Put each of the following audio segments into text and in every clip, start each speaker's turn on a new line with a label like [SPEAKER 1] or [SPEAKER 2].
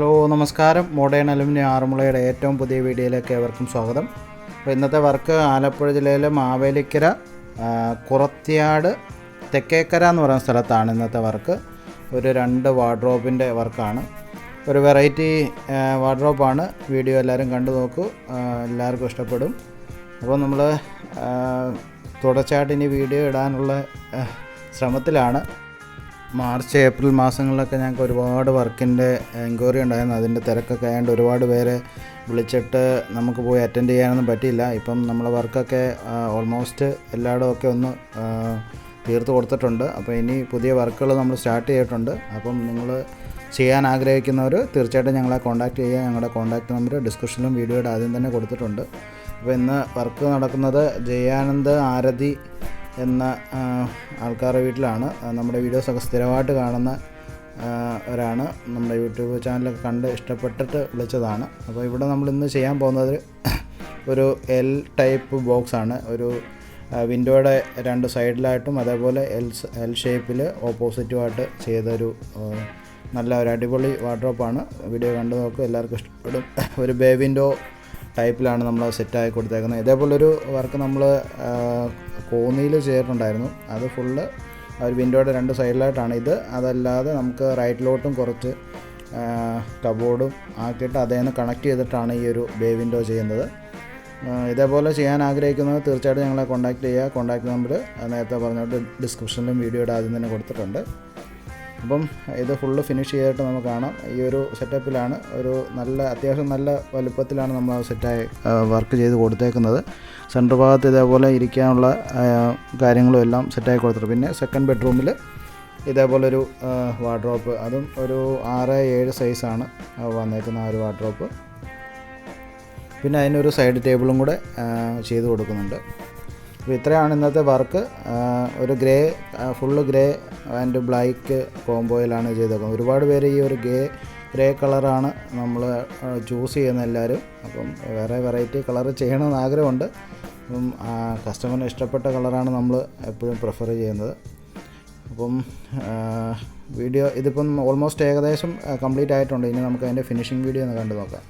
[SPEAKER 1] Hello നമസ്കാരം. Modern aluminium ആറന്മുളയുടെ ഏറ്റവും പുതിയ വീഡിയോയിലേക്ക് ഏവർക്കും സ്വാഗതം. അപ്പോൾ ഇന്നത്തെ വർക്ക് ആലപ്പുഴ ജില്ലയിലെ മാവേലിക്കര കുറത്തിയാട് തെക്കേക്കര എന്ന് പറയുന്ന സ്ഥലത്താണ് ഇന്നത്തെ വർക്ക്. ഒരു രണ്ട് വാർഡ്രോബിന്റെ വർക്കാണ്. ഒരു വെറൈറ്റി വാർഡ്രോബാണ്. വീഡിയോ എല്ലാവരും കണ്ടു നോക്കൂ. എല്ലാവർക്കും ഇഷ്ടപ്പെടും. അപ്പോൾ നമ്മൾ തുടർച്ചയായിട്ട് ഇനി വീഡിയോ ഇടാനുള്ള ശ്രമത്തിലാണ്. മാർച്ച് ഏപ്രിൽ മാസങ്ങളിലൊക്കെ ഞങ്ങൾക്ക് ഒരുപാട് വർക്കിന്റെ എൻക്വയറി ഉണ്ടായിരുന്നു. അതിന്റെ തിരക്കൊക്കെ ആയതുകൊണ്ട് ഒരുപാട് പേരെ വിളിച്ചിട്ട് നമുക്ക് പോയി അറ്റൻഡ് ചെയ്യാനൊന്നും പറ്റിയില്ല. ഇപ്പം നമ്മളെ വർക്കൊക്കെ ഓൾമോസ്റ്റ് എല്ലായിടും ഒക്കെ ഒന്ന് തീർത്ത് കൊടുത്തിട്ടുണ്ട്. അപ്പോൾ ഇനി പുതിയ വർക്കുകൾ നമ്മൾ സ്റ്റാർട്ട് ചെയ്തിട്ടുണ്ട്. അപ്പം നിങ്ങൾ ചെയ്യാൻ ആഗ്രഹിക്കുന്നവർ തീർച്ചയായിട്ടും ഞങ്ങളെ കോൺടാക്റ്റ് ചെയ്യുക. ഞങ്ങളുടെ കോൺടാക്റ്റ് നമ്പർ ഡിസ്ക്രിപ്ഷനിലും വീഡിയോയുടെ ആദ്യം തന്നെ കൊടുത്തിട്ടുണ്ട്. അപ്പോൾ ഇന്ന് വർക്ക് നടക്കുന്നത് ജയാനന്ദ് ആരതി എന്ന ആൾക്കാരുടെ വീട്ടിലാണ്. നമ്മുടെ വീഡിയോസൊക്കെ സ്ഥിരമായിട്ട് കാണുന്ന ഒരാണ്. നമ്മുടെ യൂട്യൂബ് ചാനലൊക്കെ കണ്ട് ഇഷ്ടപ്പെട്ടിട്ട് വിളിച്ചതാണ്. അപ്പോൾ ഇവിടെ നമ്മൾ ഇന്ന് ചെയ്യാൻ പോകുന്നത് ഒരു എൽ ടൈപ്പ് ബോക്സ് ആണ്. ഒരു വിൻഡോയുടെ രണ്ട് സൈഡിലായിട്ടും അതേപോലെ എൽ എൽ ഷേപ്പിൽ ഓപ്പോസിറ്റുമായിട്ട് ചെയ്തൊരു നല്ല ഒരു അടിപൊളി വാർഡ്രോപ്പാണ് വീഡിയോ കണ്ടു നോക്കും. എല്ലാവർക്കും ഇഷ്ടപ്പെടും. ഒരു ബേ വിൻഡോ ടൈപ്പിലാണ് നമ്മൾ സെറ്റാക്കി കൊടുത്തേക്കുന്നത്. ഇതേപോലൊരു വർക്ക് നമ്മൾ കോന്നിയിൽ ചെയ്തിട്ടുണ്ടായിരുന്നു. അത് ഫുള്ള് ഒരു വിൻഡോയുടെ രണ്ട് സൈഡിലായിട്ടാണ്. ഇത് അതല്ലാതെ നമുക്ക് റൈറ്റിലോട്ടും കുറച്ച് കബോർഡും ആക്കിയിട്ട് അതേന്ന് കണക്ട് ചെയ്തിട്ടാണ് ഈ ഒരു ബേ വിൻഡോ ചെയ്യുന്നത്. ഇതേപോലെ ചെയ്യാൻ ആഗ്രഹിക്കുന്നത് തീർച്ചയായിട്ടും ഞങ്ങളെ കോൺടാക്റ്റ് ചെയ്യുക. കോൺടാക്ട് നമ്പർ നേരത്തെ പറഞ്ഞിട്ട് ഡിസ്ക്രിപ്ഷനിലും വീഡിയോയുടെ ആദ്യം തന്നെ കൊടുത്തിട്ടുണ്ട്. അപ്പം ഇത് ഫുള്ള് ഫിനിഷ് ചെയ്തിട്ട് നമുക്ക് കാണാം. ഈ ഒരു സെറ്റപ്പിലാണ് ഒരു നല്ല അത്യാവശ്യം നല്ല വലുപ്പത്തിലാണ് നമ്മൾ സെറ്റായി വർക്ക് ചെയ്ത് കൊടുത്തേക്കുന്നത്. സെന്റർ ഭാഗത്ത് ഇതേപോലെ ഇരിക്കാനുള്ള കാര്യങ്ങളും എല്ലാം സെറ്റായി കൊടുത്തിട്ടുണ്ട്. പിന്നെ സെക്കൻഡ് ബെഡ്റൂമിൽ ഇതേപോലൊരു വാർഡ്രോപ്പ് അതും ഒരു ആറ് ഏഴ് സൈസാണ് വന്നേക്കുന്ന ആ ഒരു വാർഡ്രോപ്പ് പിന്നെ അതിനൊരു സൈഡ് ടേബിളും കൂടെ ചെയ്ത് കൊടുക്കുന്നുണ്ട്. അപ്പോൾ ഇത്രയാണ് ഇന്നത്തെ വർക്ക്. ഒരു grey full grey and black കോംബോയിലാണ് ചെയ്തേക്കുന്നത്. ഒരുപാട് പേര് ഈ ഒരു ഗ്രേ ഗ്രേ കളറാണ് നമ്മൾ ചൂസ് ചെയ്യുന്ന എല്ലാവരും. അപ്പം വേറെ വെറൈറ്റി കളർ ചെയ്യണമെന്ന് ആഗ്രഹമുണ്ട്. അപ്പം കസ്റ്റമറിന് ഇഷ്ടപ്പെട്ട കളറാണ് നമ്മൾ എപ്പോഴും പ്രിഫർ ചെയ്യുന്നത്. അപ്പം വീഡിയോ ഇതിപ്പം ഓൾമോസ്റ്റ് ഏകദേശം കംപ്ലീറ്റ് ആയിട്ടുണ്ട്. ഇനി നമുക്ക് അതിന്റെ ഫിനിഷിംഗ് വീഡിയോ ഒന്ന് കണ്ടു നോക്കാം.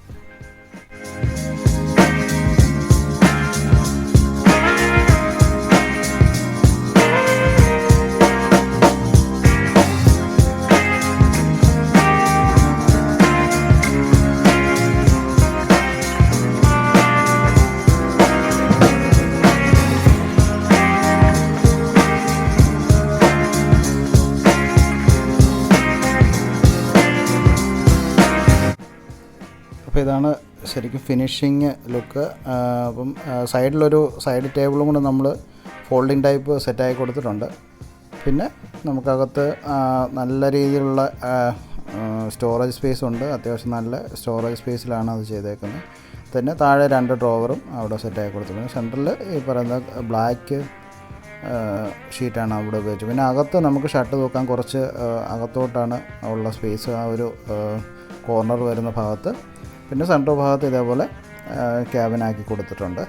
[SPEAKER 1] അപ്പോൾ ഇതാണ് ശരിക്കും ഫിനിഷിങ് ലുക്ക് അപ്പം സൈഡിലൊരു സൈഡ് ടേബിളും കൂടെ നമ്മൾ ഫോൾഡിങ് ടൈപ്പ് സെറ്റാക്കി കൊടുത്തിട്ടുണ്ട്. പിന്നെ നമുക്കകത്ത് നല്ല രീതിയിലുള്ള സ്റ്റോറേജ് സ്പേസ് ഉണ്ട്. അത്യാവശ്യം നല്ല സ്റ്റോറേജ് സ്പേസിലാണ് അത് ചെയ്തേക്കുന്നത്. പിന്നെ താഴെ രണ്ട് ഡ്രോവറും അവിടെ സെറ്റാക്കി കൊടുത്തിട്ടുണ്ട്. സെന്ററിൽ ഈ പറയുന്ന ബ്ലാക്ക് ഷീറ്റാണ് അവിടെ ഉപയോഗിച്ചത്. പിന്നെ അകത്ത് നമുക്ക് ഷർട്ട് തൂക്കാൻ കുറച്ച് അകത്തോട്ടാണ് ഉള്ള സ്പേസ് ആ ഒരു കോർണർ വരുന്ന ഭാഗത്ത് പിന്നെ സെൻട്രൽ ഭാഗത്ത് ഇതേപോലെ ക്യാബിനാക്കി കൊടുത്തിട്ടുണ്ട്.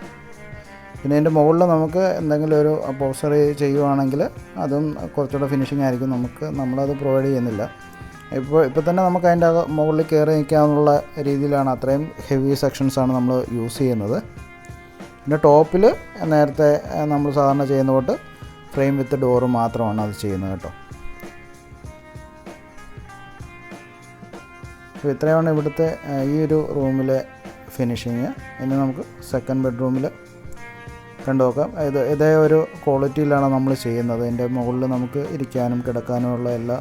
[SPEAKER 1] പിന്നെ ഇതിന്റെ മുകളിൽ നമുക്ക് എന്തെങ്കിലും ഒരു അപ്പോസറി ചെയ്യുവാണെങ്കിൽ അതും കുറച്ചുകൂടെ ഫിനിഷിംഗ് ആയിരിക്കും. നമുക്ക് നമ്മളത് പ്രൊവൈഡ് ചെയ്യുന്നില്ല. ഇപ്പോൾ ഇപ്പോൾ തന്നെ നമുക്ക് അതിന്റെ മുകളിൽ കയറി നിൽക്കാനുള്ള രീതിയിലാണ് അത്രയും ഹെവി സെക്ഷൻസാണ് നമ്മൾ യൂസ് ചെയ്യുന്നത്. പിന്നെ ടോപ്പിൽ നേരത്തെ നമ്മൾ സാധാരണ ചെയ്യുന്ന തൊട്ട് ഫ്രെയിം വിത്ത് ഡോറ് മാത്രമാണ് അത് ചെയ്യുന്നത് കേട്ടോ. അപ്പോൾ ഇത്രയാണ് ഇവിടുത്തെ ഈ ഒരു റൂമിലെ ഫിനിഷിങ്. ഇനി നമുക്ക് സെക്കൻഡ് ബെഡ്റൂമിൽ കണ്ടു നോക്കാം. ഇത് ഇതേ ഒരു ക്വാളിറ്റിയിലാണ് നമ്മൾ ചെയ്യുന്നത്. ഇതിന്റെ മുകളിൽ നമുക്ക് ഇരിക്കാനും കിടക്കാനുമുള്ള എല്ലാ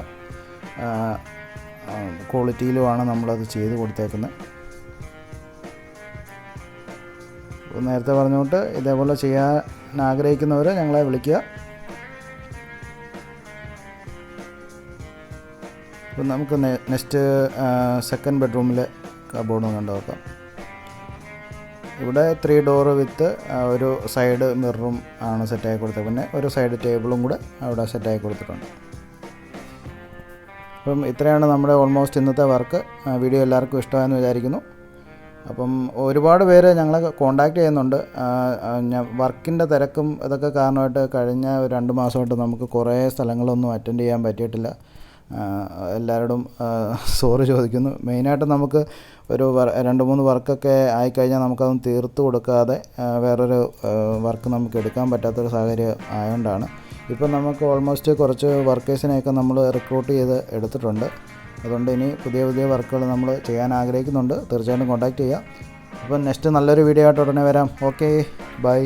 [SPEAKER 1] ക്വാളിറ്റിയിലുമാണ് നമ്മളത് ചെയ്ത് കൊടുത്തേക്കുന്നത്. നേരത്തെ പറഞ്ഞുകൊണ്ട് ഇതേപോലെ ചെയ്യാൻ ആഗ്രഹിക്കുന്നവർ ഞങ്ങളെ വിളിക്കുക. അപ്പോൾ നമുക്ക് നെക്സ്റ്റ് സെക്കൻഡ് ബെഡ്റൂമിലെ കബോർഡ് കണ്ടു നോക്കാം. ഇവിടെ ത്രീ ഡോറ് വിത്ത് ഒരു സൈഡ് മിററും ആണ് സെറ്റാക്കി കൊടുത്തത്. പിന്നെ ഒരു സൈഡ് ടേബിളും കൂടെ അവിടെ സെറ്റാക്കി കൊടുത്തിട്ടുണ്ട്. അപ്പം ഇത്രയാണ് നമ്മുടെ ഓൾമോസ്റ്റ് ഇന്നത്തെ വർക്ക് വീഡിയോ എല്ലാവർക്കും ഇഷ്ടമായെന്ന് വിചാരിക്കുന്നു. അപ്പം ഒരുപാട് പേര് ഞങ്ങളെ കോണ്ടാക്ട് ചെയ്യുന്നുണ്ട്. വർക്കിന്റെ തിരക്കും ഇതൊക്കെ കാരണമായിട്ട് കഴിഞ്ഞ രണ്ട് മാസമായിട്ട് നമുക്ക് കുറേ സ്ഥലങ്ങളൊന്നും അറ്റൻഡ് ചെയ്യാൻ പറ്റിയിട്ടില്ല. എല്ലാവരോടും സോറി ചോദിക്കുന്നു. മെയിനായിട്ട് നമുക്ക് ഒരു രണ്ട് മൂന്ന് വർക്കൊക്കെ ആയിക്കഴിഞ്ഞാൽ നമുക്കതൊന്നും തീർത്ത് കൊടുക്കാതെ വേറൊരു വർക്ക് നമുക്ക് എടുക്കാൻ പറ്റാത്തൊരു സാഹചര്യം ആയതുകൊണ്ടാണ് ഇപ്പം നമുക്ക് ഓൾമോസ്റ്റ് കുറച്ച് വർക്കേഴ്സിനെയൊക്കെ നമ്മൾ റിക്രൂട്ട് ചെയ്ത് എടുത്തിട്ടുണ്ട്. അതുകൊണ്ട് ഇനി പുതിയ പുതിയ വർക്കുകൾ നമ്മൾ ചെയ്യാൻ ആഗ്രഹിക്കുന്നുണ്ട്. തീർച്ചയായിട്ടും കോൺടാക്റ്റ് ചെയ്യാം. അപ്പം നെക്സ്റ്റ് നല്ലൊരു വീഡിയോ ആയിട്ട് ഉടനെ വരാം. Okay bye